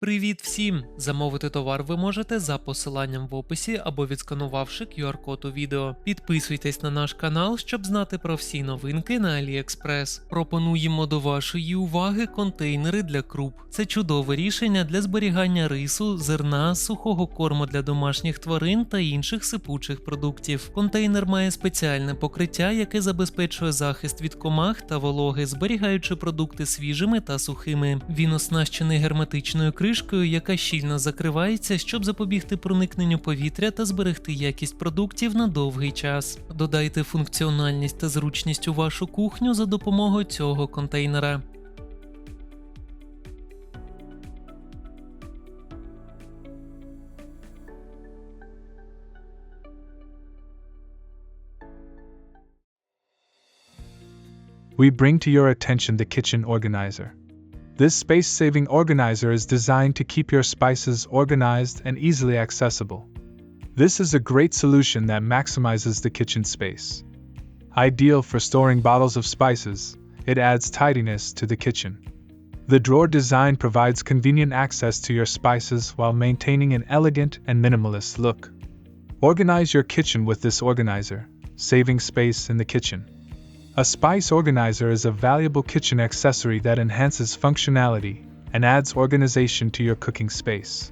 Привіт всім! Замовити товар ви можете за посиланням в описі або відсканувавши QR-код у відео. Підписуйтесь на наш канал, щоб знати про всі новинки на AliExpress. Пропонуємо до вашої уваги контейнери для круп. Це чудове рішення для зберігання рису, зерна, сухого корму для домашніх тварин та інших сипучих продуктів. Контейнер має спеціальне покриття, яке забезпечує захист від комах та вологи, зберігаючи продукти свіжими та сухими. Він оснащений герметичною кришкою, яка щільно закривається, щоб запобігти проникненню повітря та зберегти якість продуктів на довгий час. Додайте функціональність та зручність у вашу кухню за допомогою цього контейнера. we bring to your attention the kitchen organizer. This space saving organizer is designed to keep your spices organized and easily accessible. This is a great solution that maximizes the kitchen space. Ideal for storing bottles of spices, it adds tidiness to the kitchen. The drawer design provides convenient access to your spices while maintaining an elegant and minimalist look. Organize your kitchen with this organizer, saving space in the kitchen. A spice organizer is a valuable kitchen accessory that enhances functionality and adds organization to your cooking space.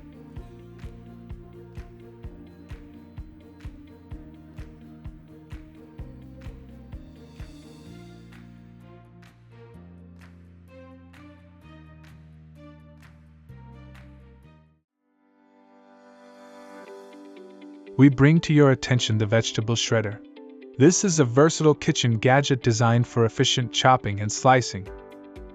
We bring to your attention the vegetable shredder. This is a versatile kitchen gadget designed for efficient chopping and slicing.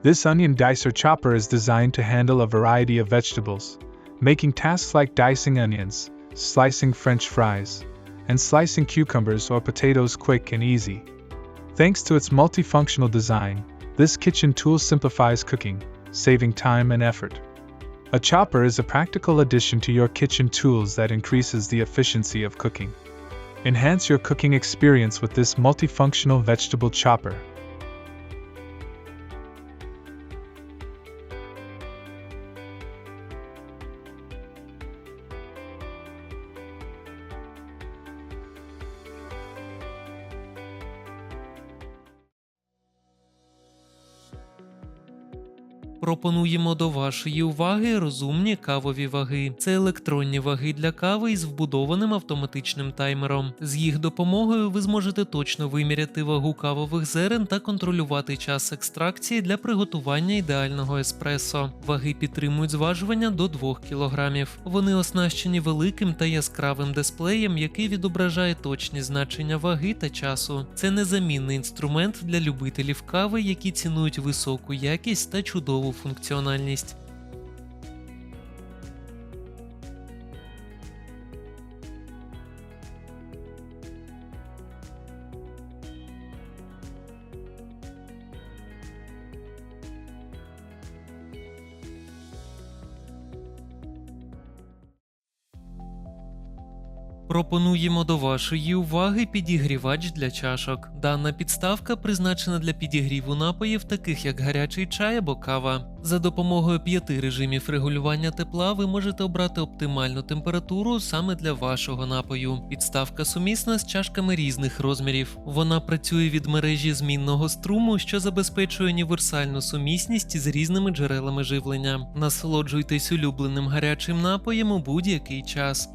This onion dicer chopper is designed to handle a variety of vegetables, making tasks like dicing onions, slicing french fries, and slicing cucumbers or potatoes quick and easy. Thanks to its multifunctional design, this kitchen tool simplifies cooking, saving time and effort. A chopper is a practical addition to your kitchen tools that increases the efficiency of cooking. Enhance your cooking experience with this multifunctional vegetable chopper. Пропонуємо до вашої уваги розумні кавові ваги. Це електронні ваги для кави із вбудованим автоматичним таймером. З їх допомогою ви зможете точно виміряти вагу кавових зерен та контролювати час екстракції для приготування ідеального еспресо. Ваги підтримують зважування до 2 кг. Вони оснащені великим та яскравим дисплеєм, який відображає точні значення ваги та часу. Це незамінний інструмент для любителів кави, які цінують високу якість та чудову функціональність. Пропонуємо до вашої уваги підігрівач для чашок. Дана підставка призначена для підігріву напоїв, таких як гарячий чай або кава. За допомогою п'яти режимів регулювання тепла ви можете обрати оптимальну температуру саме для вашого напою. Підставка сумісна з чашками різних розмірів. Вона працює від мережі змінного струму, що забезпечує універсальну сумісність з різними джерелами живлення. Насолоджуйтесь улюбленим гарячим напоєм у будь-який час.